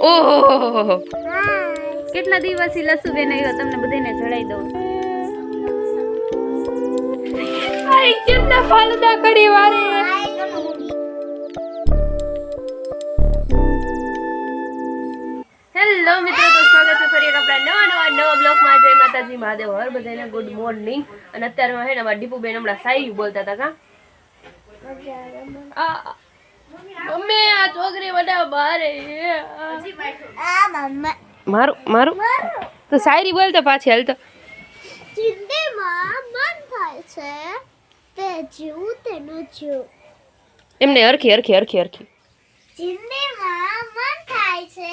ઓહો. કેટલા દિવસથી લસુ બેન આવ્યો તમને બધાને જણાઈ દઉં. ફાલુદા કરી વારે? હેલો મિત્રો તો સ્વાગત છે ફરી એક આપણા નવા નવા નવા બ્લોગમાં. જય માતાજી મહાદેવ હર બધાને ગુડ મોર્નિંગ અને અત્યારમાં હે ને અમારા દીપુબેન હમણાં સાઈ બોલતા હતા કા? મમ્મી આ છોકરી બધા બારે મારું મારું? તો શાયરી બોલતો પાછી હાલ તો. જિંદગીમાં મન થાય છે તે જીવું તે ન જીવું. એમને હરખી હરખી હરખી હરખી. જિંદગીમાં મન થાય છે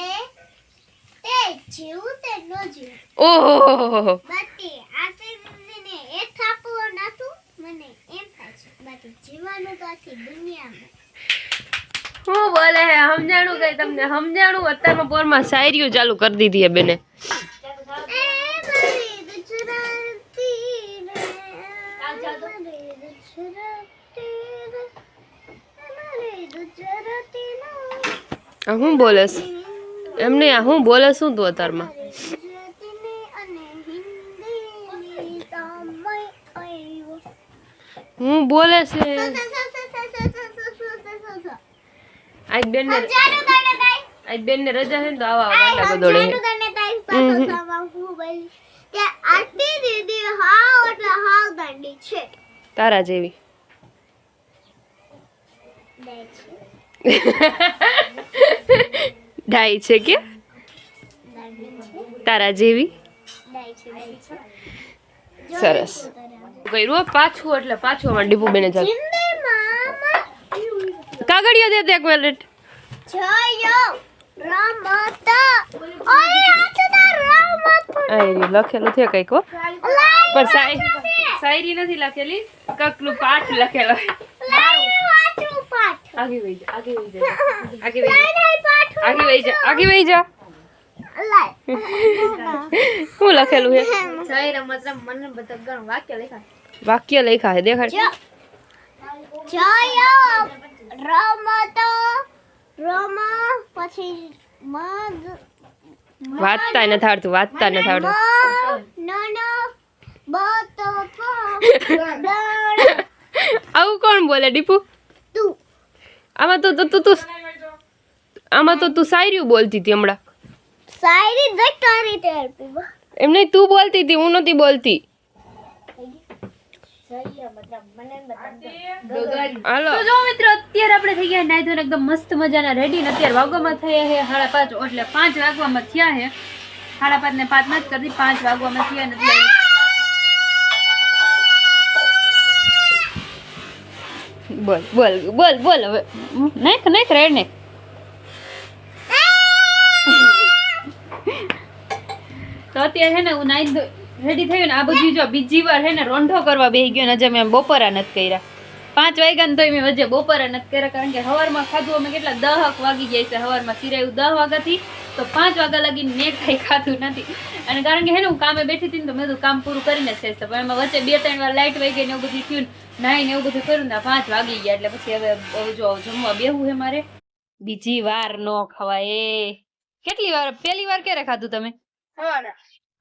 તે જીવું તે ન જીવું. ઓહો બાકી આટલી જિંદગીને એ થાપો નાતું મને એમ થાય છે બટી જીવાનું તો આખી દુનિયામાં. હું બોલે હે? સમજાણું કઈ તમને? સમજાણું? અત્યારમાં પોરમાં શાયરીઓ ચાલુ કરી દીધી હે બેને. હું બોલેશ એમને હું બોલે શું તું અત્યારમાં? હું બોલે છે? આજ બેન ને આજ બેન ને રજા છે ને તો આવા વાલા બદોડે. તને હું કે આરતી દીદી હા એટલે હા ગાંડી છે. તારા જેવી. ડાઈ છે. કે? તારા જેવી? સરસ. કર્યું પાછું એટલે પાછું અમારે ડીપુ બેને જાય કાગળિયા દે દે એક મિનિટ લખેલું છે કંઈક હો. લાઈ પણ શાય- શાયરી નથી લખેલી. કકલું પાઠ લખેલો લાઈ વાંચું પાઠ આગી વઈ જા આગી વઈ જા. આગી વઈ લાઈ જા લાઈ પાઠ આગી વઈ જા આગી વઈ જા. લાઈ શું લખેલું છે? જોઈ મતલબ મને બધા ગણ વાક્ય લખા વાક્ય લખ્યા છે દેખાડ. જોયો રમત રમ પછી મગ વાંચતા નથી આવડતું વાંચતા નથી આવડતું. નનો બત આવું કોણ બોલે દીપુ તું. આમાં તો તું તું આમાં તો તું શાયરીઓ બોલતી હતી હમણાં. શાયરી દેખ તારી એમ નહીં તું બોલતી હતી હું નહોતી બોલતી. હાલો. તો જો મિત્રો અત્યારે આપણે થઈ ગયા નાઈ ધોઈને એકદમ મસ્ત મજાના રેડી ને અત્યારે વાગવામાં થયા છે સાડા પાંચ એટલે પાંચ વાગવામાં થયા છે. સાડા પાંચ ને પાંચમાં જ કરી પાંચ વાગવામાં થયા ને એટલે બોલ બોલ બોલ બોલ હવે. નાખ નાખ રેડ ને તો અત્યારે છે ને હું નાઈ રેડી થયું ને? આ બધી જો બીજી વાર હે ને રોંઢો કરવા બેસી ગયો ને આજે મેં બપોરા નથી કર્યા. પાંચ વાગ્યા ને તોય મેં વચ્ચે બપોરા નથી કર્યા કારણ કે સવારમાં ખાધું અમે કેટલા? દહક વાગી જાય છે સવારમાં સિરાયું દહ વાગ્યાથી તો પાંચ વાગ્યા લગીને મેં કંઈ ખાધું નથી. અને કારણ કે હે ને હું કામે બેઠી હતી ને તો મેં કીધું કામ પૂરું કરીને છે પણ એમાં વચ્ચે બે ત્રણ વાર લાઇટ વાગી ગઈ ને એવું બધું થયું ને નાઈને એવું બધું કર્યું ને પાંચ વાગી ગયા. એટલે પછી હવે જો જમવા બેહવું હે મારે. બીજી વાર નો ખવાય. કેટલી વાર? પહેલી વાર ક્યારે ખાધું તમે?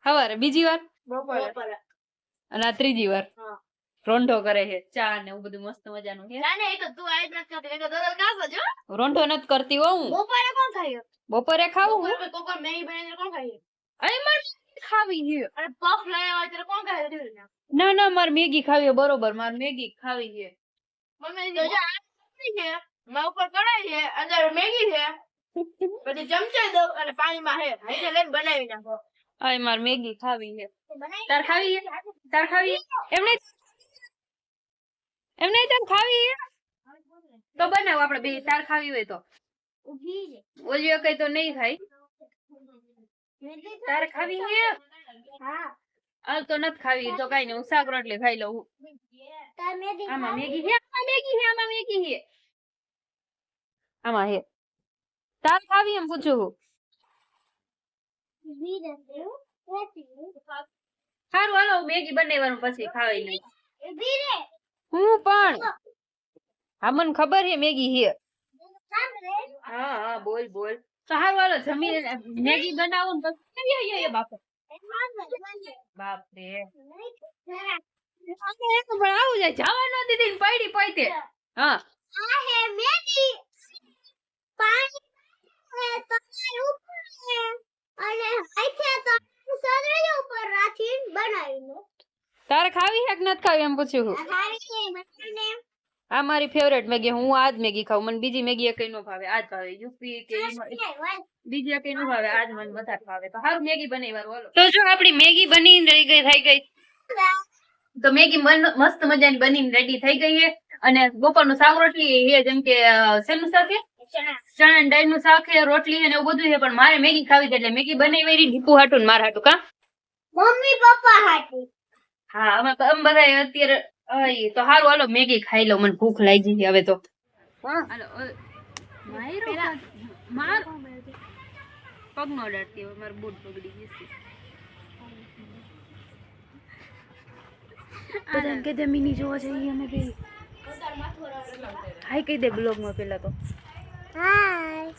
સવારે. બીજી વાર? અને આ ત્રીજી વાર. રોંઢો કરે છે ચા ને એવું બધું મસ્ત મજાનું છે. રોંઢો નથી કરતી હો હું. બપોરે કોણ ખાયું બપોરે ખાવું હું? કોકો મેગી બનાવીને કોણ ખાયું અરે મારે ખાવી છે. અને પફ લાવ્યા હોય ત્યારે કોણ ખાયું ના ના મારે મેગી ખાવી છે, બરોબર મારે મેગી ખાવી છે. મમ્મી જો જો આ છે. માં ઉપર કઢાઈ છે અંદર મેગી છે. પછી ચમચા દો અને પાણીમાં હે હઈને લઈને બનાવી નાખો. અરે મારે મેગી ખાવી હે તાર ખાવી હે તાર ખાવી એમને એમ નહીં એમ નહીં તાર ખાવી હે તો બનાવ આપણે બે તાર ખાવી હોય તો. ઓલિયો કઈ તો નહીં ખાઈ તાર ખાવી હે હા. હાલ તો નથી ખાવી તો કઈ નહીં હું શાક રોટલી ખાઈ લઉં. તાર મેગી આમાં મેગી હે આમાં મેગી છે આમાં મેગી હે આમાં હે તાર ખાવી એમ પૂછું સારું હાલો મેગી બનાવવાનું પછી ખાવી નહીં ઊભી રે હું પણ? હા મને ખબર છે મેગી છે. સાંભળે હા હા બોલ બોલ. તો હારું હાલો જમી મેગી બનાવું ને પછી યે, યે, યે, બાપરે બાપરે. આને એક પણ આવું જાય જવા ન દીધી ને પડી પડી હા. આ હે મેગી. પાણી હે તમારે ઉપર હે. અને ઉપર રાખી બનાવીને તારે ખાવી હે કે નથી ખાવી? એમ પૂછ્યું હું. ખાવી છે મને આ મારી ફેવરેટ મેગી હું આ જ મેગી ખાઉં. મને બીજી મેગી કઈ નો ભાવે આ જ ભાવે. યુપી કે બીજી કઈ નો ભાવે આજ મને વધારે ભાવે. તો સારું મેગી બનાવી વાળું હાલો. તો જો આપણી મેગી બનીને રહી ગઈ થઈ ગઈ. તો મેગી મસ્ત મજાની બનીને રેડી થઈ ગઈ છે. અને બપોરનો સાવ રોટલી એ જેમ કે શેનું છે? ચણા દાળનું શાક છે રોટલી છે ને એવું બધું છે પણ મારે મેગી ખાવી છે એટલે મેગી બનાવી રહી ડીપુ હાટું ને મારા હાટું કા? મમ્મી પપ્પા હાટું. હા અમે અમે બધા અત્યારે અય, તો હારું હાલો મેગી ખાઈ લો મને ભૂખ લાગી ગઈ હવે તો. હાલો માર પગ નો ડરતી હવે મારું બૂટ બગડી ગયું બધાને કહી દે મિની જોવા જઈએ અમે બે હાય કહી દે બ્લોગમાં પેલા તો.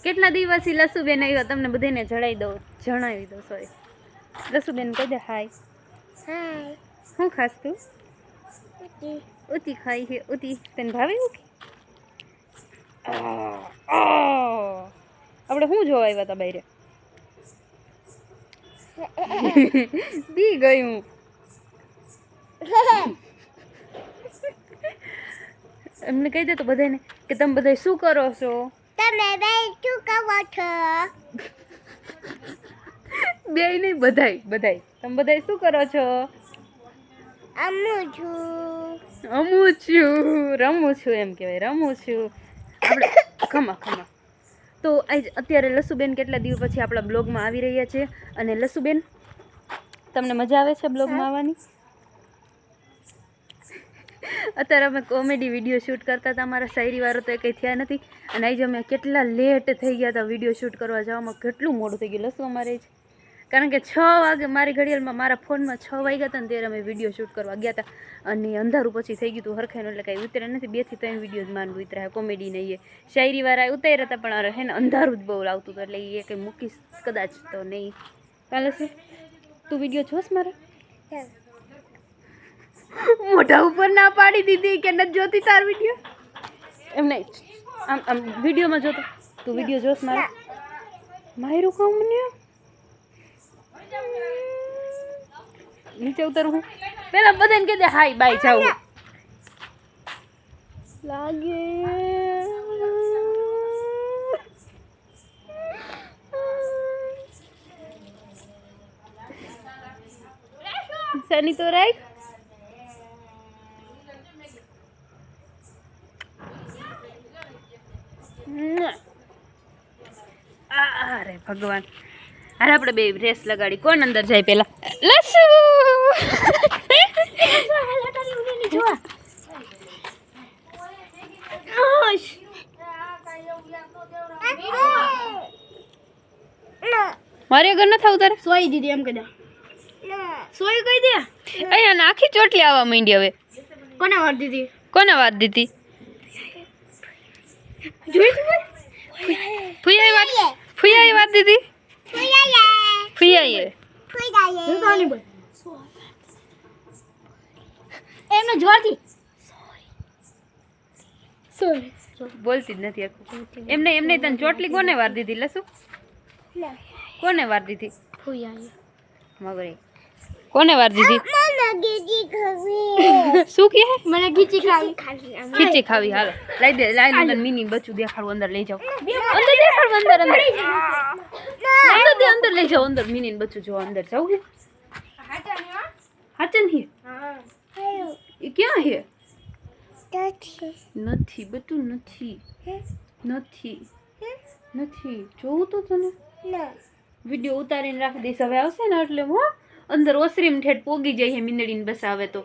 કેટલા દિવસથી લસુબેન આવ્યો તમને બધાને જણાવી દઉં જણાવી દઉં સોરી લસુબેન કહી દે હાય. હાય શું ખાસ તું? ઉતી ખાઈ છે ઉતી તને ભાવે એવું આપણે શું જોવા આવ્યા હતા બહાર બી ગયું એમને કહી દે તો બધાને કે તમે બધા શું કરો છો? તમે બે શું કહો છો? બે નહીં બધાય બધાય. તમે બધાય શું કરો છો? અમુ છું. રમું છું. રમું છું એમ કહેવાય રમું છું. આપણે ખમા ખમા. તો આજ અત્યારે લસુબેન કેટલા દિવસ પછી આપણા બ્લોગમાં આવી રહ્યા છે? અને લસુબેન તમને મજા આવે છે બ્લોગમાં આવવાની? અત્યારે અમે કોમેડી વીડિયો શૂટ કરતા હતા. અમારા શાયરીવાળો તો એ કંઈ થયા નથી. અને આજે અમે કેટલા લેટ થઈ ગયા હતા વીડિયો શૂટ કરવા જવામાં. કેટલું મોડું થઈ ગયું. લસવા મારે જ. કારણ કે છ વાગે મારી ઘડિયાળમાં મારા ફોનમાં છ વાગ્યા હતા ને ત્યારે અમે વીડિયો શૂટ કરવા ગયા હતા. અને અંધારું પછી થઈ ગયું હતું હરખાઈનું, એટલે કાંઈ ઉતરે નથી. બેથી ત્રણ વીડિયો જ માનવું ઉતર્યા કોમેડી નહીં એ શાયરીવાળા ઉતાર્યા હતા, પણ હે ને, અંધારું જ બહુ લાવતું હતું. એટલે એ કંઈ મૂકીશ કદાચ તો નહીં. કાલે છે? તું વીડિયો જોશ મારે? મોઢા ઉપર ના પાડી દીધી કે નથી જોતી તાર વીડિયો એમ નહીં. આમ આમ વિડીયોમાં જોતો. તું વીડિયો જોશ મારે. માયરું કહું મને નીચે ઉતરું હું. પેલા બધાને કહી દે હાય બાય જાઉં. લાગે. સની તો રાખ? ભગવાન. હાલ આપણે બે રેસ લગાડી. કોણ અંદર જાય પેલા લસુ! મારી આગળ ન થવું તારે? સોઈ દીધી એમ કદા સોઈ કહી દે. અહીંયા નાખી ચોટલી આવવા માંડી હવે. કોને વાર દીધી? કોને વાત દીધી? જોઈ તું ફુયાએ વાત ફુયાએ વાત દીધી? કોની બોલ? એમને જોરથી. સોરી બોલતી જ નથી આખું. એમને એમને તને ચોટલી કોને વાર દીધી? લસુ? કોને વાર દીધી? મગરી. કોને વાર દીધી મને ગીજી ખાવી શું કે મને ગીજી ખાવી ખીચી ખાવી હાલો લઈ દે લાઈ અંદર મિની બચ્ચું દેખાડું અંદર લઈ જાઓ અંદર દેખાડું અંદર અંદર અંદર દે અંદર લઈ જાઓ અંદર મિની ને બચ્ચું જો અંદર જાવ છે હાચન હે એ ક્યાં હે નથી બટું નથી નથી નથી જોવું તો તને વીડિયો ઉતારીને રાખી દઈશ હવે આવશે ને એટલે હો અંદર ઓસરીમ ઠેઠ પોગી જાય મીંદડીને બસ આવે તો.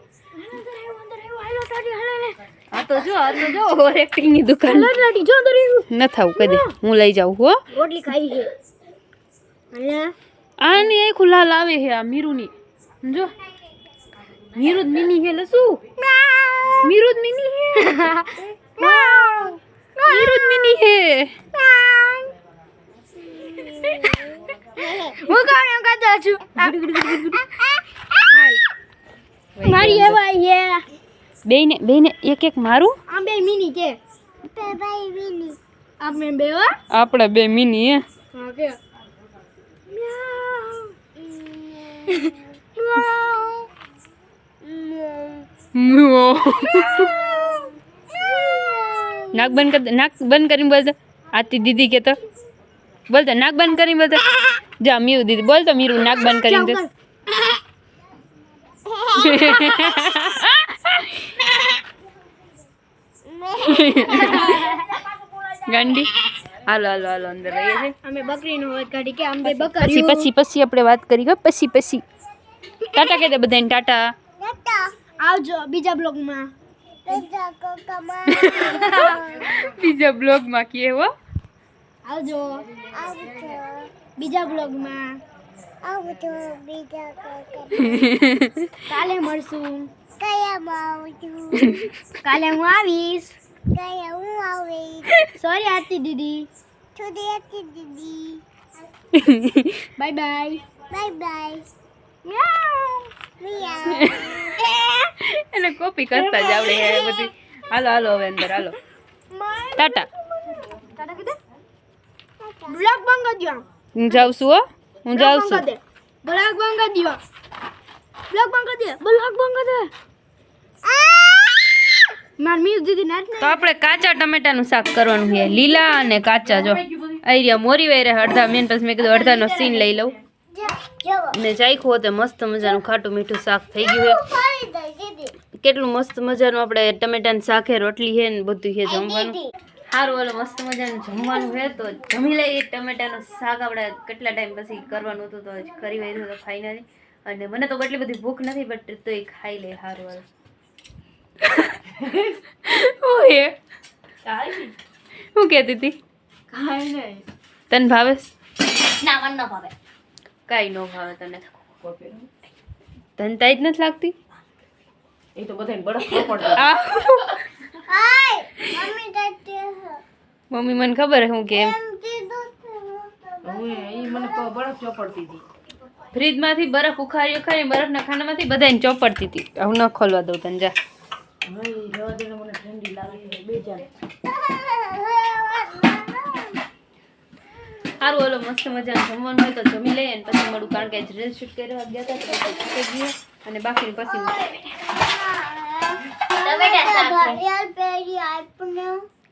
આ તો જો આ તો જો ઓવર એક્ટિંગની દુકાન ન થાવું કદે. હું લઈ જાઉં હો. રોટલી ખાઈ છે. આની આખું લાલ આવે છે આ મીરુની. જો. મીરુ જ મિની હે લસુ. મીરુ મિની હે મીરુ મિની હે હું કોણ એમ કરતો છું. મારી એવા છે બેયને બેયને એક એક મારું? આ બે મિની છે બે ભાઈ મિની. આપણે બે આપણે બે મિની હે. હા કે. નાક બંધ કર નાક બંધ કરીને બસ આતી દીદી કે તો. બોલતો નાક બંધ કરીને બોલતો જા મીરુ દીદી બોલ તો મીરુ નાક બંધ કરીને દે. ગંડી. હાલો હાલો હાલો અંદર રહીએ છે અમે બકરીનો વાત કાઢી કે અમે પછી બકરી પછી પછી આપણે વાત કરી ગયો પછી પછી. ટાટા કહી દે બધાને ટાટા. આવજો બીજા બ્લોગમાં. બીજા બ્લોગમાં કેવો હો. આવજો. આવજો. બીજા બ્લોગમાં. આવજો બીજા કાલે મળશું. કયામાં આવજો કાલે હું આવીશ. કયા હું આવીશ? સોરી આરતી દીદી. સોરી આરતી દીદી. Bye bye bye bye meow. એને કોપી કરતા જ આવડે હે બધી. હાલો હાલો હવે અંદર હાલો. ટાટા. બ્લોગ બંધ કરી દો હું જાઉં છું હો. હું જાઉં છું. બ્લોક બંધ કરી દો બ્લોક બંધ કરી દે. બ્લોક બંધ કરી દે. માર મ્યુઝિક દીદી નાચ તો આપણે કાચા ટમેટાનું શાક કરવાનું છે. લીલા અને કાચા જો. આઈ રહ્યા મોરી વાયરે અડધા મેન પછી મેં કીધું અડધાનો સીન લઈ લઉં. ને ચાખ્યું હોતે મસ્ત મજાનું ખાટું મીઠું શાક થઈ ગયું છે. કેટલું મસ્ત મજાનું આપણે ટમેટાનું શાક છે રોટલી છે ને બધું છે જમવાનું. સારું ઓલો મસ્ત મજાનું જમવાનું છે. તો જમી લઈએ. ટમેટાનું શાક આપણે કેટલા ટાઈમ પછી કરવાનું હતું તો કરી વાર્યું તો ફાઇનલી અને મને તો એટલી બધી ભૂખ નથી બટ તો એ ખાઈ લે સારું વાળું શું હું કહેતી હતી? તને ભાવે? ના મને ન ભાવે. કાંઈ ન ભાવે તને. તને તાઈ જ નથી લાગતી? એ તો બધાને બરફ પડતો. હાય મમ્મી મમ્મી મને ખબર હું કે ફ્રીજમાંથી બરફ ઉખાડી ઉખાડી બરફના ખાનામાંથી બધાને ચોપડતી હતી. હું ન ખોલવા દઉં તને જા. સારું ઓલો મસ્ત મજાનું જમવાનું હોય તો જમી લઈએ અને પછી મળું. કારણ કે આજ રીલ શૂટ કરવા ગયા હતા તો પછી છૂટી ગઈએ અને બાકીનું પછી ઘડિયાળ પહેરી